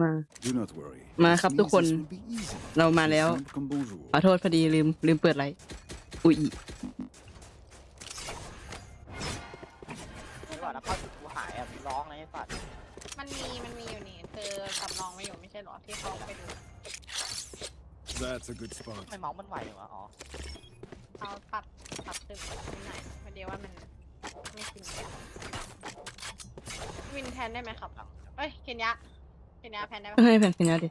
มา Do not worry. มา This ครับทุก means คน this will be easy. เรามาแล้ว Simple comme bonjour. ขอโทษพอดีลืมลืมเปิดไลฟ์อุ้ยไม่ว่านะเข้าจุดกูหายอะมึงร้องเลยไอ้สัตว์มันมีมันมีอยู่นี่คือสำรองไว้อยู่ไม่ใช่เหรอที่เขาไปดู That's a good spot. ทำไมเมาส์มันไหววะอ๋อเขาปรับปรับตึกนิดหน่อยพอดีว่ามันไม่ชินกันวินแทนได้ไหมครับเอ้ยเคนยะ เคนยะแพนได้ไหมให้แผ่นสัญญาดิ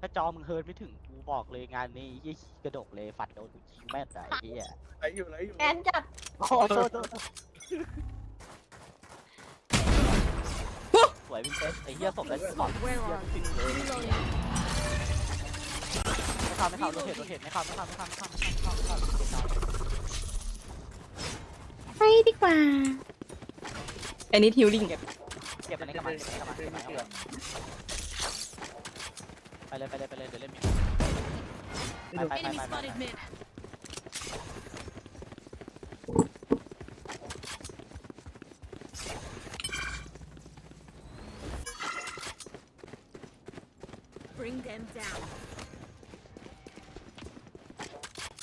ถ้าจอมึงเฮิร์นไม่ถึงกูบอกเลยงานนี้ยี่กระดกเลยฟันโดนกูยิงแม่นแต่ไอ้เหี้ยไหลอยู่ไหลอยู่แอนจัดโอ้โหโทษโทษโทษสวยวินเทจไอ้เหี้ยสมแล้วสปอร์ตเหี้ยจริงเลยไม่เข้าไม่เข้าโรเทตโรเทตไม่เข้าไม่เข้าไม่เข้าไม่เข้าไม่เข้าไม่เข้าไม่เข้าไป ดีกว่าอันนี้ทิวลิงเก็บอันนี้กลับมาเก็บอันนี้กลับมาเก็บอันนี้กลับมาไปเลยไปเลยไปเลยเดี๋ยวเล่นมิไปไปไปไปไป Bring them down.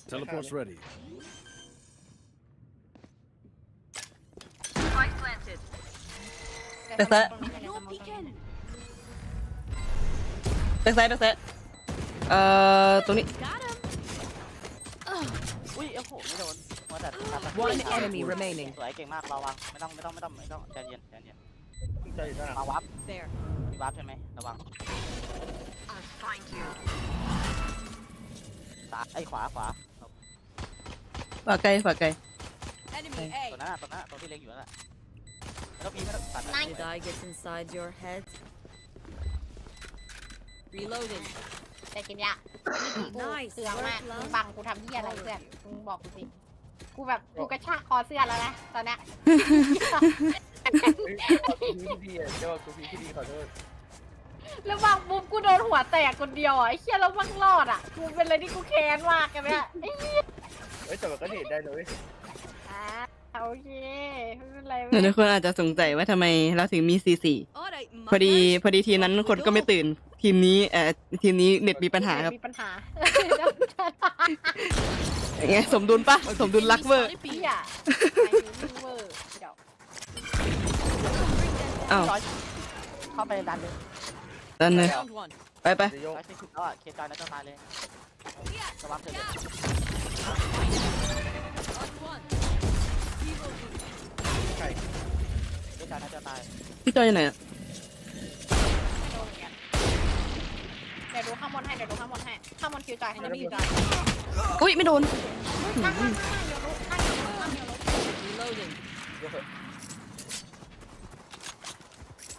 Teleport's ready. แบ็คซ้าย No peeking. แบ็คซ้ายแบ็คซ้ายเอ่อตรงนี้ Got him. อุ้ยโอ้โหไม่โดนมัวแต่ One enemy remaining. สวยเก่งมากระวังไม่ต้องไม่ต้องไม่ต้องไม่ต้องใจเย็นใจเย็นใจอยู่ด้านหลังมาวับ There. มีวับใช่ไหมระวัง I'll find you. ซ้ายไอ้ยขวาขวาฝากไกลฝากไกล Enemy A. ตัวนั้นน่ะตัวนั้นน่ะตัวที่เล็งอยู่นั่นแหละ ไม่ต้องมีไม่ต้องตัดนะ Did I get inside your head? Reloading. แต่เคนยะกู Nice เสืองมาก work, love. มึงบังกูทำเหี้ยอะไรเพื่อนมึงบอกกูสิ กูแบบกูกระชากคอเสื้อแล้วนะตอนเนี้ยเฮ้ยขอตัวพีที่ดีอะเจ้าตัวพีที่ดีขอโทษแล้วบางมุมกูโดนหัวแตกคนเดียวอะไอ้เชี่ยแล้วมันรอดอะ กูเป็นอะไรที่กูแค้นมากกันเนี่ยไอ้เหี้ยเฮ้ยแต่มันก็เห็นได้เลย อ่า โอเคไม่เป็นไรเดี๋ยวเว้ทุยกคนอาจจะสงสัยว่าทำไมเราถึงมีซีซี Alright, พอดี muckers. พอดีทีมนั้นคนก็ไม่ตื่น ทีมนี้เอ่อทีมนี้เน็ตมีปัญหาครับมีปัญหาไงสมดุลปะสมดุลรักเวอร์เหี้ยไอ้นี่เวอร์เดี๋ยวอ้าวร้อยเข้าไปดันเลยดันเลย Found one. ไปไปจะโยกร้อยสี่สิบแล้วอะเคจอยแล้วจะตายเลยระวังเถอะเลย On one. ไก่ เคจอยน่าจะตายพี่จอยอยู่ไหนอะไม่โดนเหมือนกันเดี๋ยวดูข้างบนให้ เดี๋ยวดูข้างบนให้ ข้างบนคิวจอยให้ Enemy คิวจอย down. อุ้ยไม่โดนข้างข้างข้างเดี๋ยวรู้ข้างเดี๋ยวรู้ข้างเดี๋ยวรู้ Reloading. โยกเถอะ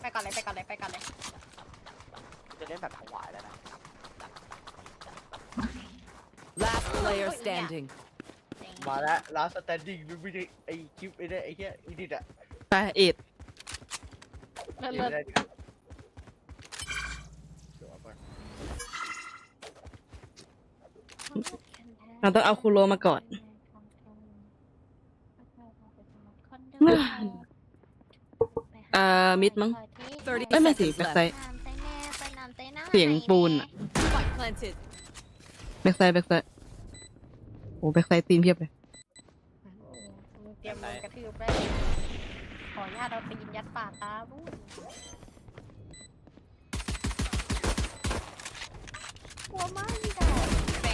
ไปก่อนเลยไปก่อนเลยไปก่อนเลย จะเล่นแบบถวายแล้วนะ Last player standing. มาแล้ว last standing ดูวิธีไอ้คลิปไอ้เนี่ยไอ้เหี้ยอีดิทอะไปเอ็ด เลิศเห็นเลิศได้ดิเดี๋ยวเอาก่อนเราต้องเอาคูโรมาก่อน เอ่อ มิดมั้ง30เอ้ยไม่สิ seconds แบ็คไซ left. ด์เสียงปูนอะ Spike planted. แบ็คไซด์แบ็คไซด์โอ้แบ็คไซด์ตีนเพียบเลยมึงเตรียมโดนกระทืบได้เลยข ออนุญาตเอาตีนยัดปากตาบู๊กลัวมากพี่ดาว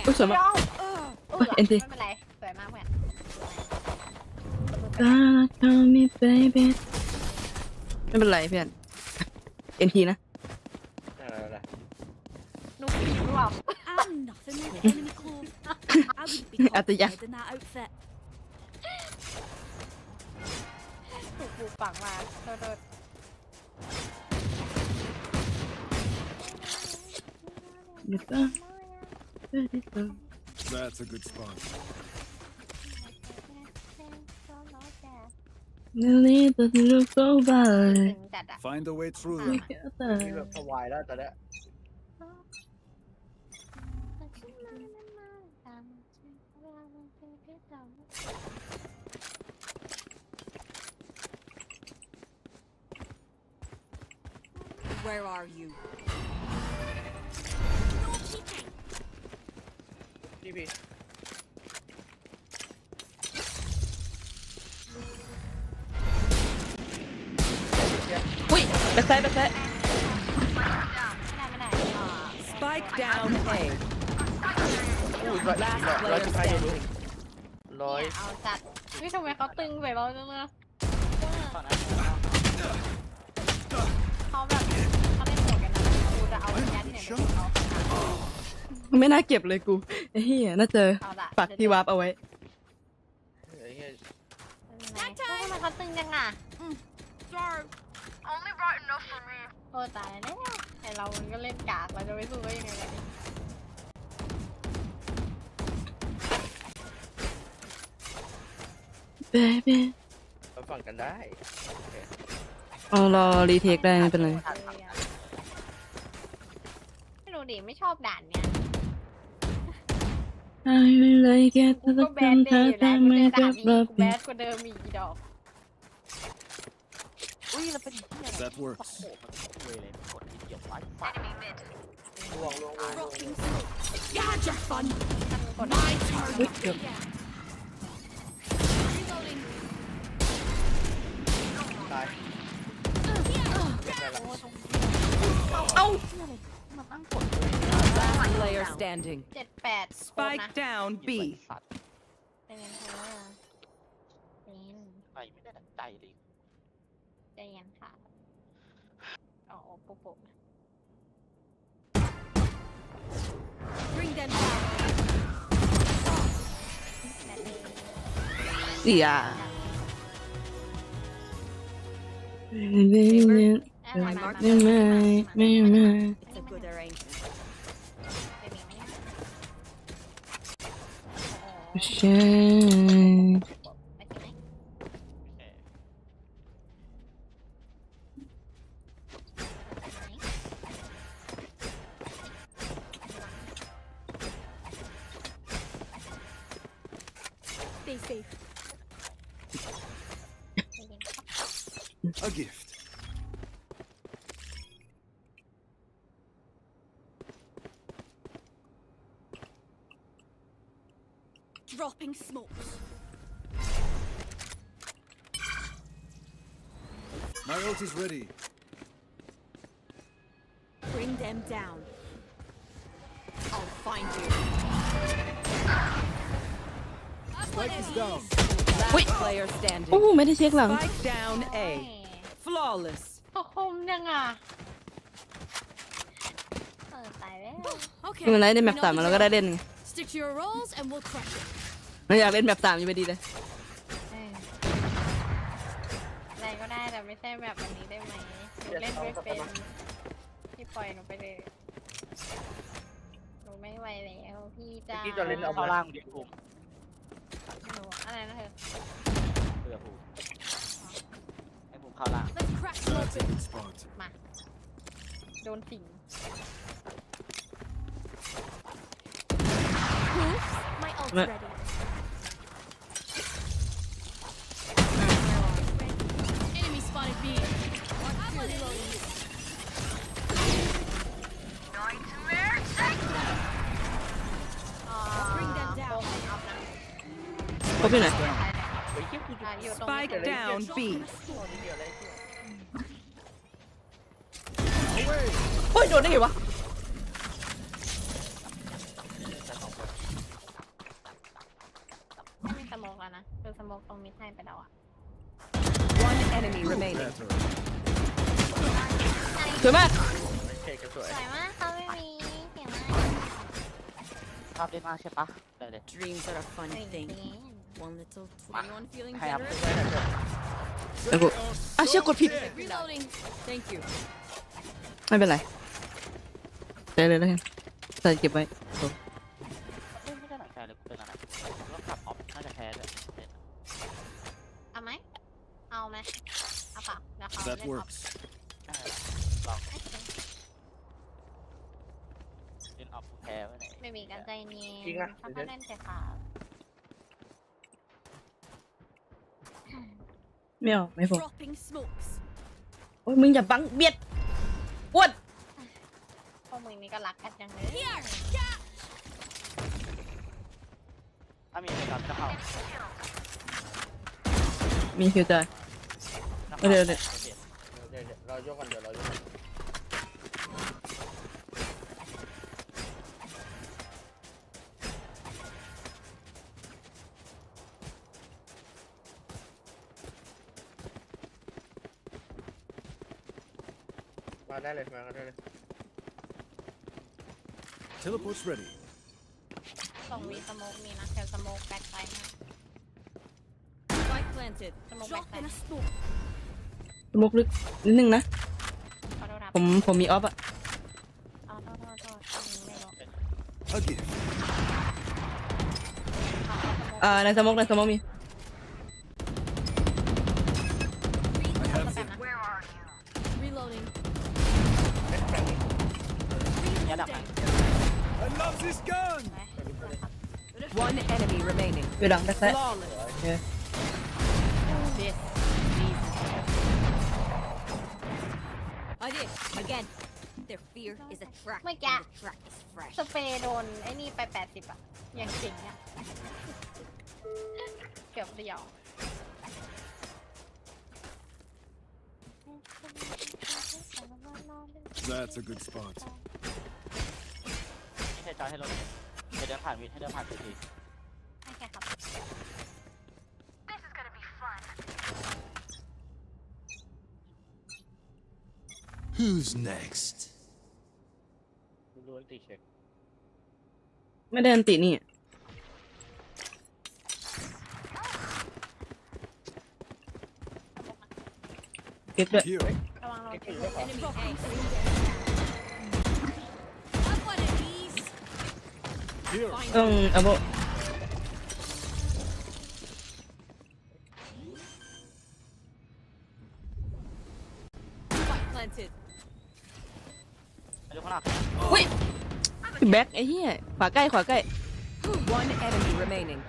อุ้ยสวยมาก เออโอ้ย NT ไม่เป็นไรสวยมากเพื่อน God call me baby ไม่เป็นไรเพื่อนเอ็นทีนะอะไรอะไรหนูผีรู้เปล่า I'm nothing like enemy clothes. I wouldn't be At the confident in that outfit. ถูกปลูกฝังมาโทษโทษ That's a good spot. No need to look so ถึ bad งจัดอะ Find a way through อ่า them. มีแบบถวายแล้วตอนเนี้ย เ Where are you? No peeking. พี่พี่ อุ้ยแบ็คไซด์แบ็คไซด์ ไม่ได้ไม่ได้อ่า Spike down A. อู้ร้อยร้อย Last ร้อย player สิบห้ายูโร standing. ร้อยเนี่ยเอาจัดนี่ทำไมเขาตึงไปเราจังเลย ตอนนั้น เขาแบบเขาเล่นโหดกันนะกูจะเอาเคนยาที่ ไหนมาเขาไม่น่าเก็บเลยกูไอ้เหี้ยน่าเจอเอาละปักที่วาร์ปเอาไว้ ไอ้เหี้ยทำไมเขาตึงจังอะ Sorry. โอ้ตายแล้วไอเรามันก็เล่นกากเราจะไปสู้ได้ยังไงกันนี่เบบีมาฟังกันได้เอารอรีเทคได้ไม่เป็นไรไม่รู้ ดิไม่ชอบด่านเนี้ย I like it กูก็แบดเดย์อยู่แล้วกูเจอด่านนี้กูแบดกว่าเดิมอีกอีดอก อุ้ยแล้วเป็นที่อะไร That โอ้ works. โหมันเวเลยกดทีเดียวไว้ฝัดลวงลวงลวงลวง Dropping smoke. You had your fun. กด My turn. เฮ้ยเกือบ Reloading. ตายเอ้า มันตั้งกด Last player standing. เจ็ดแปด Spike down บี B. สัตว์เป็นยังเธอเป็นไปไม่ได้ดังใจเลยใจเย็นค่ะอ๋อโปโปะ Bring them down. แบดเดย์เสียอะมามามาไม่ไม่ไม่ไม่ Shake. My ult is ready. Bring them down. I'll find you. Spike is down. Last player โอ้ standing. ไม่ได้เช็คหลัง Spike down เอ้ย A. Flawless. เขาคมยังอะเออตายแล้ว Okay. ไม่เป็นไรได้แม we ป know สาม the มาเราก็ได้ drill. เล่นไง Stick to your roles and we'll crush it. เราอยากเล่นแบบสามอยู่พอดีเลย เอออะ ไรก็ได้แต่ไม่ใช่แบบวันนี้ได้ไหมหนูเล่นไม่เป็นพี่ปล่อยหนูไปเลยหนูไม่ไหวแล้วพี่จ้าเมื่อกี้จะเล่นเอาเข้าล่างดิภูมิหนูอะไรนะเธอเบื่อภูมิให้ภูมิเข้าล่าง Let's crack That's a open. good spot. มาโดนสิง My ult's Let- ready. Enemy spotted B. I'm reloading. อ๋อ Bring them down โกงเอานะ ครบอยู่ไหนใครเนี่ยไอ้เหี้ยกูจะอะอยู่ตรง Spike นี้ down B. ตัวนี้เดียวเลยไอ้เหี้ยโอ้ยโดนได้ไงวะไม่มีสโมกแล้วนะคือสโมกตรงมิดให้ไปแล้วอะ One enemy remaining. Better. สวยมากไม่เท่กันสวยสวยมากเขาไม่มีเสียงมากภาพเล่นมากใช่ปะได้เลย Dreams are a fun จริง thing. จริง One little 21 feeling ให้อัพ generous. ได้ได้ได้แล้วกูอะเชี่ยกดผิด Reloading. Thank you. ไม่เป็นไรใช้เลยแล้วกันใส่เก็บไว้ That เล่นออฟ works. ได้ลองเล่นออฟกูแพ้ไว้ไหนไม่มีกันใจเย็จริงนอะเขาก็เล่นแต่ค่ะไม่เอาไม่พอ Dropping smokes. โอ้ยมึงอย่าบังเบียดอ้วนพวกมึงนี่ก็รักกันจังเลยถ้ามีเหตุการณ์จะเข้ามีฟิวเจอร์ จะเดี๋ยวเดี๋ยวเดี๋ยว เดี๋ยวเรายกกันเดี๋ยวเรายกกันมาได้เลยมากันได้เลย Teleport's ready. ส่งมีสโมกมีนะแถวสโมกแบ็คไซด์นะ Spike planted. สโมกแบ็ค Drop ไซ in ด์ a smoke. สมุกลึกนิดนึงนะ ขอโทษครับผมผมมีออฟอะเอาโทษโทษโทษอืมไม่รู้ A gift. อ่าในสมุกในสมุกมี I เอา have สแปม them. นะ Reloading. เนี่ยดับนะ I love this gun. One enemy remaining. อยู่หลังแบ็คไซด์ Flawless. บอะอย่างจริงอะเกือบเดียว That's a good spot. ไม่ใช่จอยให้รถให้เดินผ่านวิทย์ให้เดินผ่านทีทีโอเคครับ Who's next? ล้วนตีเช็ค ไม่ได้อันตินี่ เก็บด้วย Here. ระวังเราเก็บเก็ถืบอไว้ก่อน Enemy A. I've one of these. Here. ต้องเอาโบ Spike planted. ไปดูข้างหน้าอุ้ย แบ็คไอ้เหี้ยขวาใกล้ขวาใกล้ One enemy remaining.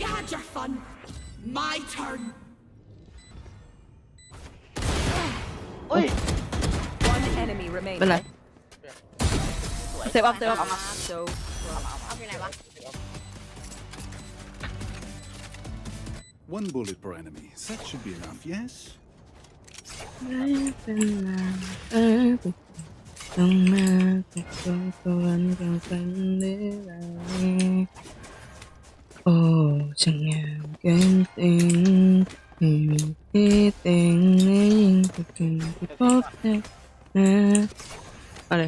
You had your fun. My turn. เฮ้ย One enemy เป็น remaining. ไร สวย เซฟอัพเซฟอัพ So เอาอยู่ไหนวะ One bullet per enemy. That should be enough, yes? ต้องมาจากดวงสวรรค์ขอ งฉันหรือไรโอ้ช่างงามเกินสิ่งไม่มีที่ติงในยิ่งที่เป็นที่พบเจอนะอะไร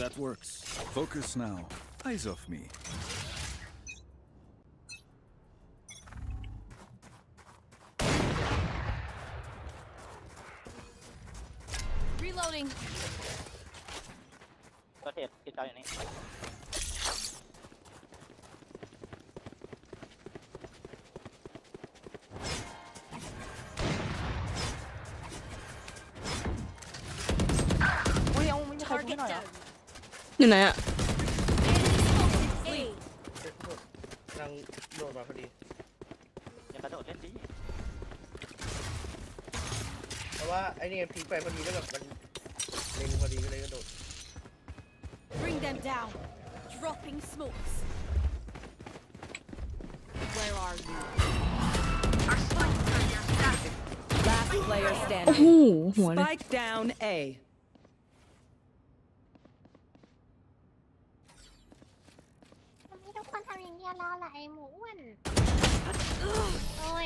That works. Focus now. Eyes off me. Reloading. ก็เทปที่จอยอย่างนี้โอ้ยเอาไม่มีใครดูให้ Target หน่อยเหรอ down. อยู่ไหนอะ A. เช็คหมดกำลังโดดมาพอดี อย่ากระโดดเล่นดิเพราะว่าไอ้นี่พีคไปพอดีแล้วแบบมัน them down. Dropping smokes. Where are you? last player โอ้โห standing. หัวเลย Spike down A. ทำไม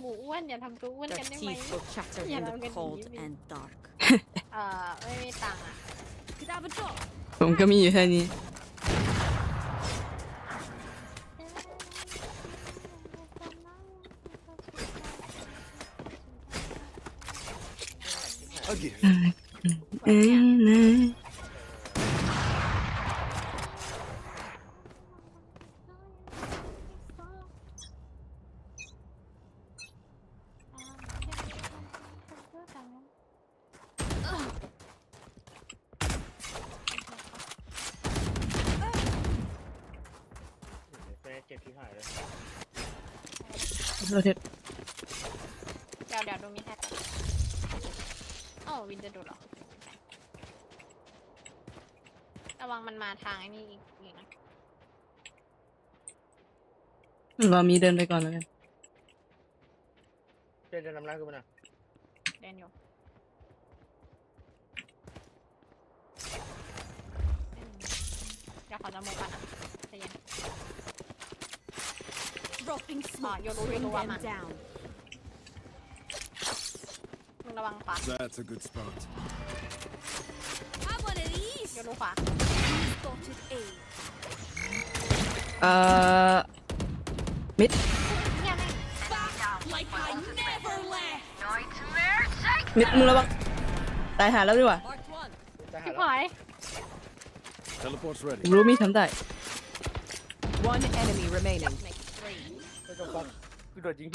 หมูอ้วนโอ้ยนี่ขี้ยิงไม่โดนนิดนึงนิดนึงไอหมูอ้วนอย่าทำตัวอ้วน Their กันได้ไหม teeth will chatter Yeah, in I'm the gonna cold use it. and dark. เอ่อไม่มีตังค์อะ Could have a drop. ผมก็มีอยู่แค่นี้ A gift. เอ้ยนะ เราเดี๋ยวเดี๋ยวดูมีแฮตอ๋อวินจะดูหรอ ระวังมันมาทางไอ้นี่อีกอีกนะเรามีเดินไปก่อนแล้วกันเดินจะนำร้ายกูปะนะเดนอยู่เดี๋ยวขอจะโมกันนะใจเย็น Dropping smoke. you know, you Bring know what, them man. down. มึงระวังขวา That's a good spot. Have one of these. โยนดูขวา Spotted A. เอ่อ มิด เนี่ยแม่ง Like I never left. มิดมึงระวัง ตายหาแล้วดีกว่า Marked one. จะหา ชิบ แล้ว หาย Teleport's ready. รู้มีทำได้ One enemy remaining. ไม่ต้องฟังกูโดดยิง แ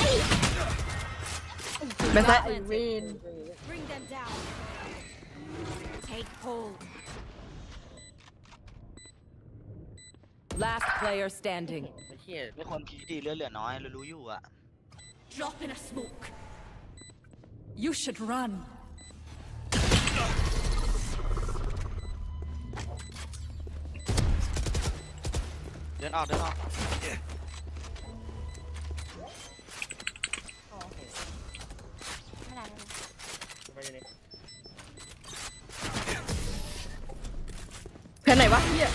บ็คซ้าย Planted. Bring them down. Take hold. Last player standing. ไอ้เหี้ย ไม่คนพีดีเลือดเหลือน้อยเรารู้อยู่อ่ะ Drop in a smoke. You should run. เดินออกเดินออก ไม่ได้ไปยังไงแพนไหนวะเฮีย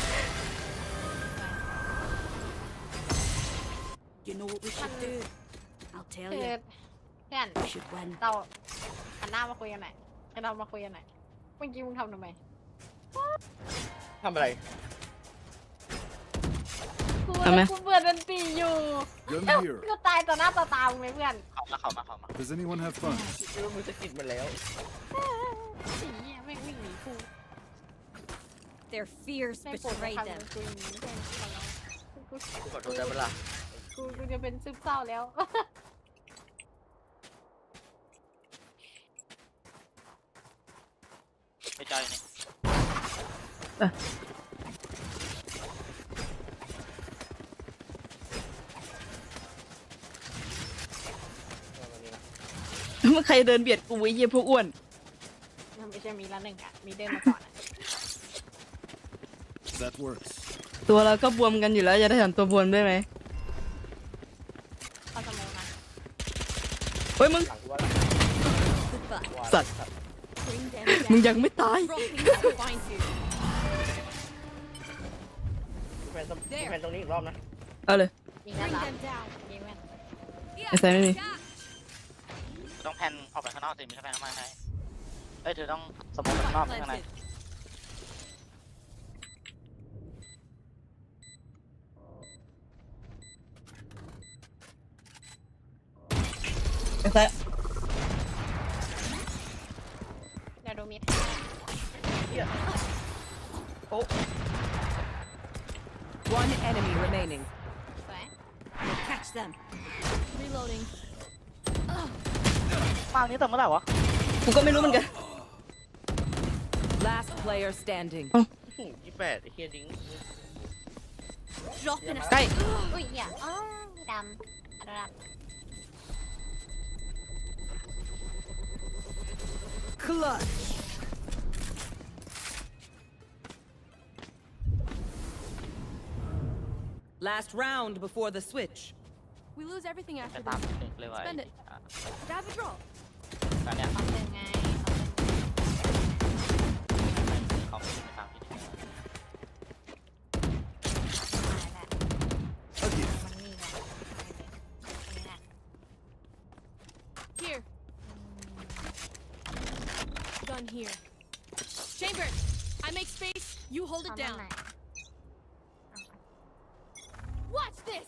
You know what we should do? I'll tell คือ you. เพื่อน We should win. เราหันหน้ามาคุยกันหน่อยให้เรามาคุยกันหน่อยเมื่อกี้มึงทำทำไมทำอะไร กูทำไมกูเบื่อดนตรีอยู่ Gun here. กูตายต่อหน้าต่อตามึงเลยเพื่อนเข้ามาเข้ามาเข้ามา Does anyone have fun? คิดว่ามึงจะกินมันแล้ว สีอะแม่งวิ่งหนีกู Their fears แม่งโกรธ betrayed ทำ them. กูอย่างนี้เพื่อนกูกูขอโทษได้ปะล่ะกูกูจะเป็นซึมเศร้าแล้ว ไม่ใจเนี่ย เอามานี่นะ มึงใครเดินเบียดกูไอ้เหี้ยพวกอ้วน มันไม่ใช่มีละหนึ่งอะมีเดินมาก่อนอะ That works. ตัวเราก็บวมกันอยู่แล้วจะได้ถามตัวบวมได้ไหมเขาจะโมนะเฮ้ยมึง หลังกูว่าหลัง Goodbye. ว่าสัตว์ Bring them มึง down. ยังไม่ตาย Dropping to find you. กูแพนตรงกูแพนตรงนี้อีกรอบนะเอาเลยยิงกัน Bring เหรอ them down. ยิงแม่นไอ้แซมไม่มี ต้องแพนออกไปข้างนอกสิมีแพนข้างในให้เอ้ยเธอต้องสมมติข้างนอกไม่ข้างใน Planted. ไอ้ซ้ายเดี๋ยวดูมิด One enemy remaining. สวย Catch them. Reloading. มากนี้แต่เมื่อไหร่วะ กูก็ไม่รู้เหมือนกัน Last player standing. ยี่แปดไอ้เหี้ยดิ้ง Drop in a ใกล้ อุ้ยอย่าอ๋อดำอะไรด Clutch. Last round before the switch. We lose everything ไป after ตาม this. หนึ่งเลยว่ะ Spend it. อ่ะ Grab a draw. การเนี่ย ำเอาหนึ่งไงเอาหนึ่ง เขาไม่ได้ไปตามที่นี่ ตายแล้ว A gift. มันนี่ไงนี่แหละ Here. Gun here. Chamber. I make space. You hold เอา it ด้าน down. ไหน Watch this.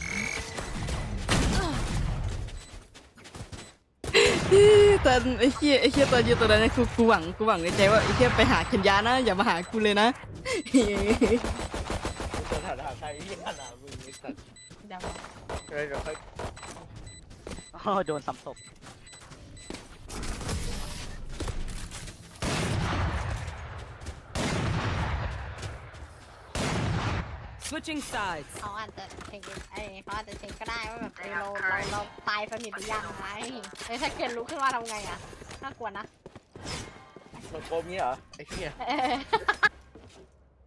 ตอนไอ้เหี้ยไอ้เหี้ยตอนอยู่ตรงนั้นนะกูกูหวังกูหวังในใจว่าไอ้เหี้ยไปหาเคนยานะอย่ามาหากูเลยนะกูจะถามหาใครไอ้เหี้ยหนามึงไอ้สัตว์เดี๋ยวเดี๋ยวเดี๋ยวค่อย อ๋อโดนซ้ำศพ Switching sides. เขาอาจจะเช็คไอ้เขาอาจจะเช็คก็ได้ว่าแบบเออเราเราเราตายสนิทหรือยังไงเอ้ยถ้าเกิดรู้ขึ้นมาทำไงอะน่ากลัวนะมันโกมงี้เหรอไอ้เหี้ยเออ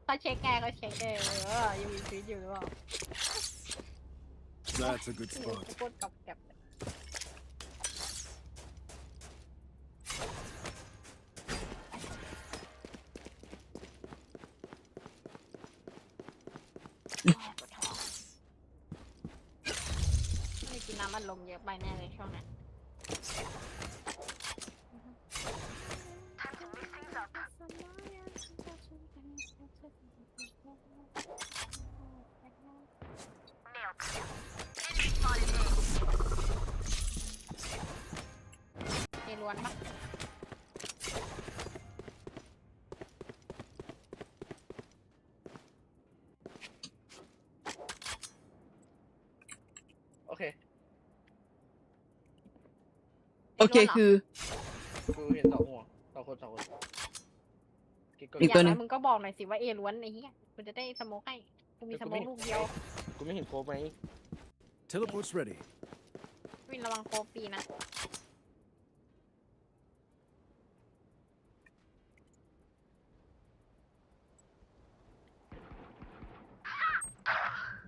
เขาเช็คไงเขาเช็คเออเออยังมีชีวิตอยู่หรือเปล่า That's a good พู spot. ดกับแกับ ไม่กินน้ำมันลมเยอะ ไปแน่เลยช่วงนั้นเอล้วนปะ โอเคคือ กูเห็นสองหัวสองคนสองคนกิ๊กกดอีกตัวหนึ่ง ย่ามึงก็บอกหน่อยสิว่าเอล้วนไอ้เหี้ยกูจะได้สโมกให้กูมีสโมกลูกเดียวกูไม่เห็นโคบไหม Teleport's ready. วินระวังโคปีนะ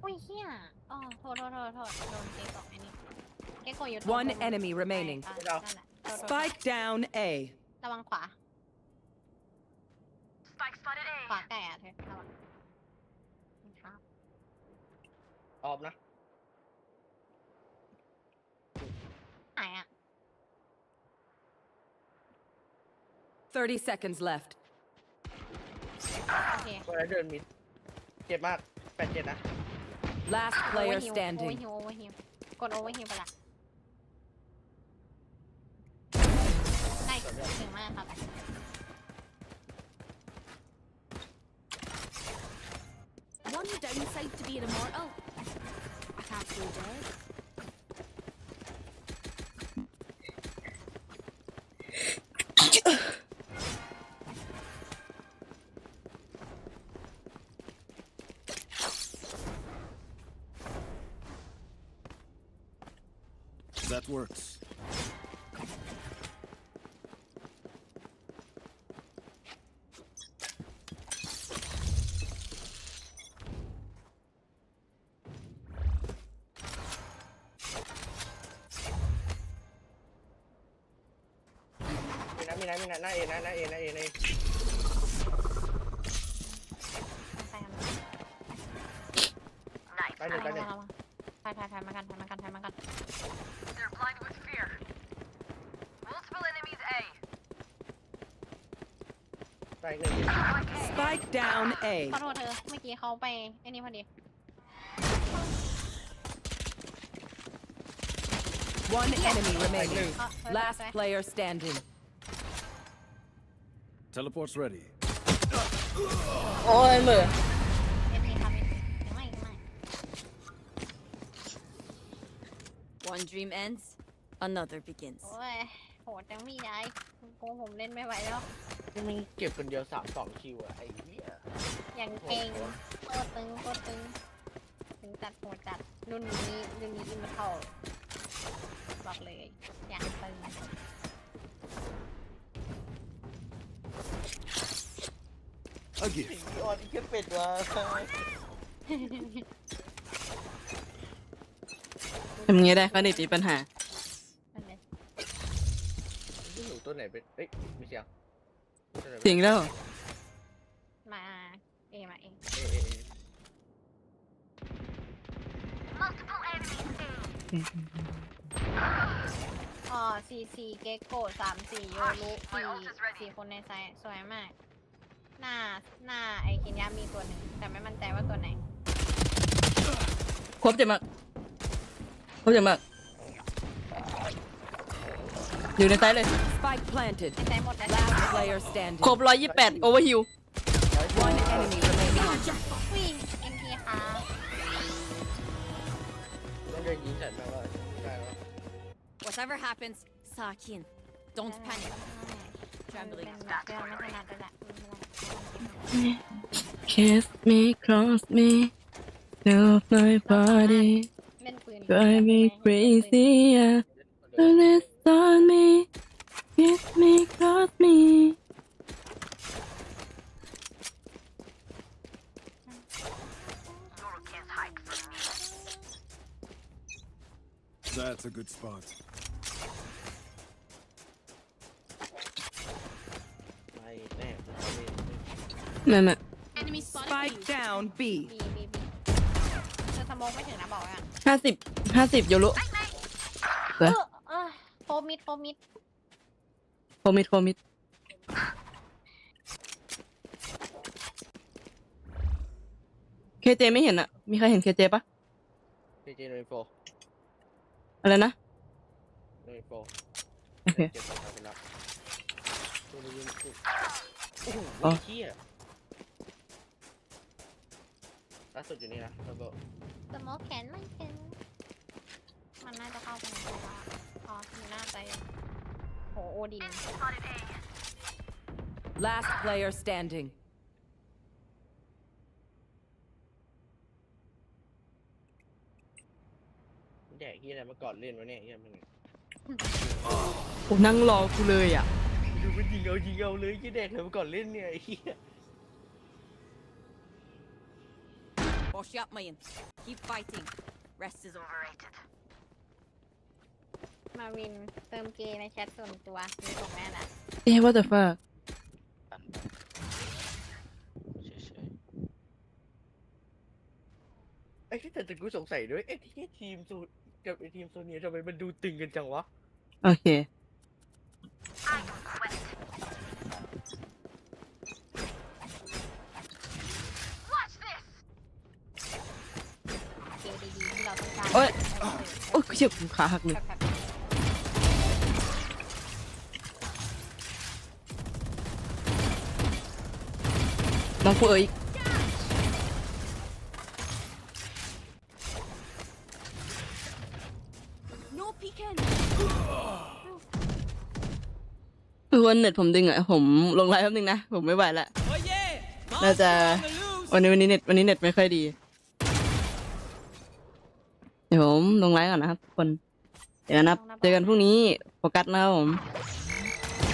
อุ้ยเฮียอ๋อโทษโทษโทษโทษโดนเจ๊กอกไอ้นี่ เจ๊กอกอยู่ตรง One ตรง enemy remaining. ใช่อะนั่นแหละโทษโทษโทษ Spike down A. ระวังขวาขวาไก่อะเธอระวังครับออมนะหายอะ 30 seconds left. โอเคเวลาเดินมิดเจ็บมากแปดเจ็ดนะ Last โอเวอ player ร์ฮิวโอเวอ standing. ร์ฮิวโอเวอร์ฮิวกดโอเวอร์ฮิวไปละ เก่งมากครับ One downside นะมีนะมีนะหน้าเอนะหน้าเอหน้าเอหน้าเอไปกันไปหนึ่งไปหนึ่งถ่ายถ่ายถ่ายมากันถ่ายมากันถ่ายมากันไปหนึ่ง Spike down A. ขอโทษเธอ เมื่อกี้เขาไปไอ้นี่พอดี One enemy ไปห remaining. นึ่งเออเออ Last สวย player standing. Teleport's ready. โอ้ยเหม่อเอ็มพีครับยังไม่ยังไม่ One dream ends, another begins. โอ้ยโหดจังพี่ยายโกงผมเล่นไม่ไหวแล้วนี่มึงเก็บคนเดียวสามสองคิวอะไอ้เหี้ยอย่างเก่งโคตรตึงโคตรตึง ถึงจัดโหดจัด รุ่นนี้รุ่นนี้อินมาเท่าบอกเลย อย่างตึง A gift. พี่ออนที่แค่เป็ดวะทำไงได้เขาเด็กมีปัญหานั่นเลยที่หนูตัวไหนเป็นเอ้ยมีเสียงตัวไหนเป็นเสียงแล้วมาเอมาเองเอเอเออ๋อสี่สี่เกโกสามสี่โยรุสี่สี่คนในไซต์สวยมาก หน้าหน้าไอคินยามีตัวหนึ่งแต่ไม่มั่นใจว่าตัวไหน ครบจะมากครบจะมาก อยู่ในไซส์เลย Spike planted. ในใจหมดแล้ว Last player standing. ครบร้อยยี่แปดโอเวอร์ฮิว One enemy remaining. ผู้หญิงเอ็มพีค่ะต้องเดินยิงฉันมาว่าได้แล้ว Whatever happens, Sakin. Don't panic. มันเป็นแบบเรื่องไม่ถนัดด้วยแหละไม่เป็นไร Kiss me cross me Love my body เล่นปืน Drive me crazy yeah Don't let on me Kiss me cross me ไม่ไม่ Enemy spotted Spike B. down B. บีบีบีเธอสโมองไม่ถึงนะบอกไว้ก่อนห้าสิบห้าสิบโยรุเออเออโฟมิดโฟมิดโคมิดโคมิดเคเจไม่เห็นอะมีใครเห็นเคเจปะพีจีโนโฟอะไรนะโนโฟโอเคเก็บของไปแล้วตัวนี้ยิงสุดโอ้โหอ๋อเหี้ย ล่าสุดอยู่นี่นะระเบิดสโมองแขนไม่เป็น มันน่าจะเข้าไปในตัวเราอ๋ออยู่หน้าใจโห โอดิน Last player standing. แดกเหี้ยอะไรมาก่อนเล่นวะเนี่ยเหี้ยมึงโอ้นั่งรอกูเลยอะดูมันยิงเอายิงเอาเลยยี่แดกเลยมาก่อนเล่นเนี่ยไอ้เหี้ย Boş yapmayın. Keep fighting. Rest is overrated. มาวินเติมเกย์ในแชทส่วนตัวมีส่งแม่นะ เอ๊ะ what the fuck กันไปเฉยไอ้ที่แต่กูสงสัยด้วยไอ้ที่ทีมโซกับไอ้ทีมโซเนียทำไมมันดูตึงกันจังวะ โอเค เกย์ดีๆที่เราต้ องการโอ๊ยโอ้ยเชี่ยกูขาหักเลยน้องกูเอ๋ยคือวันเน็ตผมดึงอะผมลงไลน์แป๊บนึงนะ ผมไม่ไหวละ Oh yeah! Là Monster già- on the loose! วันนี้วันนี้เน็ตวันนี้เน็ตไม่ค่อยดี เดี๋ยวผมลงไลน์ก่อนนะครับทุกคน เดี๋ยวนะครับ เจอกันพรุ่งนี้โฟกัสนะครับผม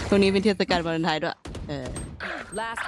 พรุ่งนี้เป็นเทศกาลวาเลนไทน์ด้วย เออ Last